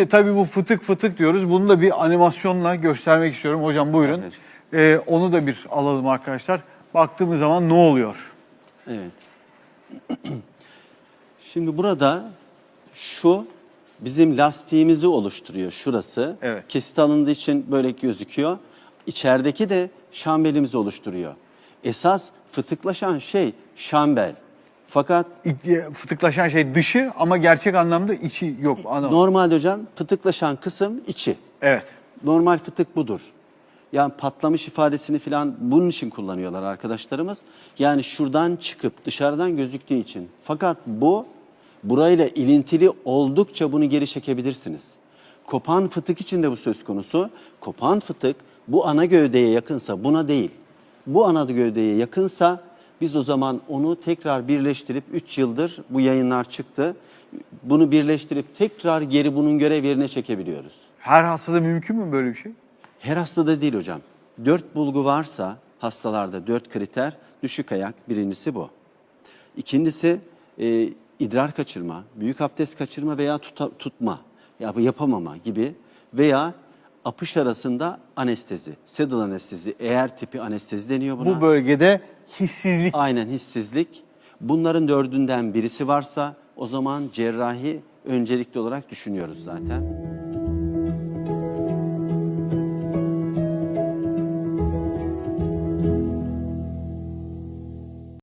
E, tabii bu fıtık fıtık diyoruz. Bunu da bir animasyonla göstermek istiyorum. Hocam buyurun. Evet. E, onu da bir alalım arkadaşlar. Baktığımız zaman ne oluyor? Evet. Şimdi burada şu bizim lastiğimizi oluşturuyor şurası. Evet. Kesit alındığı için böyle gözüküyor. İçerideki de şambelimizi oluşturuyor. Esas fıtıklaşan şey şambel. Fakat Fıtıklaşan şey dışı ama gerçek anlamda içi yok. Ana. normalde hocam fıtıklaşan kısım içi. Evet. Normal fıtık budur. Yani patlamış ifadesini falan bunun için kullanıyorlar arkadaşlarımız. Yani şuradan çıkıp dışarıdan gözüktüğü için. Fakat bu burayla ilintili oldukça bunu geri çekebilirsiniz. Kopan fıtık için de bu söz konusu. Kopan fıtık bu ana gövdeye yakınsa buna değil. Bu ana gövdeye yakınsa biz o zaman onu tekrar birleştirip 3 yıldır bu yayınlar çıktı. Bunu birleştirip tekrar geri bunun görev yerine çekebiliyoruz. Her hastada mümkün mü böyle bir şey? Her hastada değil hocam. Dört bulgu varsa hastalarda dört kriter düşük ayak birincisi bu. İkincisi e, idrar kaçırma, büyük abdest kaçırma veya tuta- tutma, ya yapamama gibi veya apış arasında anestezi, sedal anestezi, eğer tipi anestezi deniyor buna. Bu bölgede hissizlik Aynen hissizlik. Bunların dördünden birisi varsa o zaman cerrahi öncelikli olarak düşünüyoruz zaten.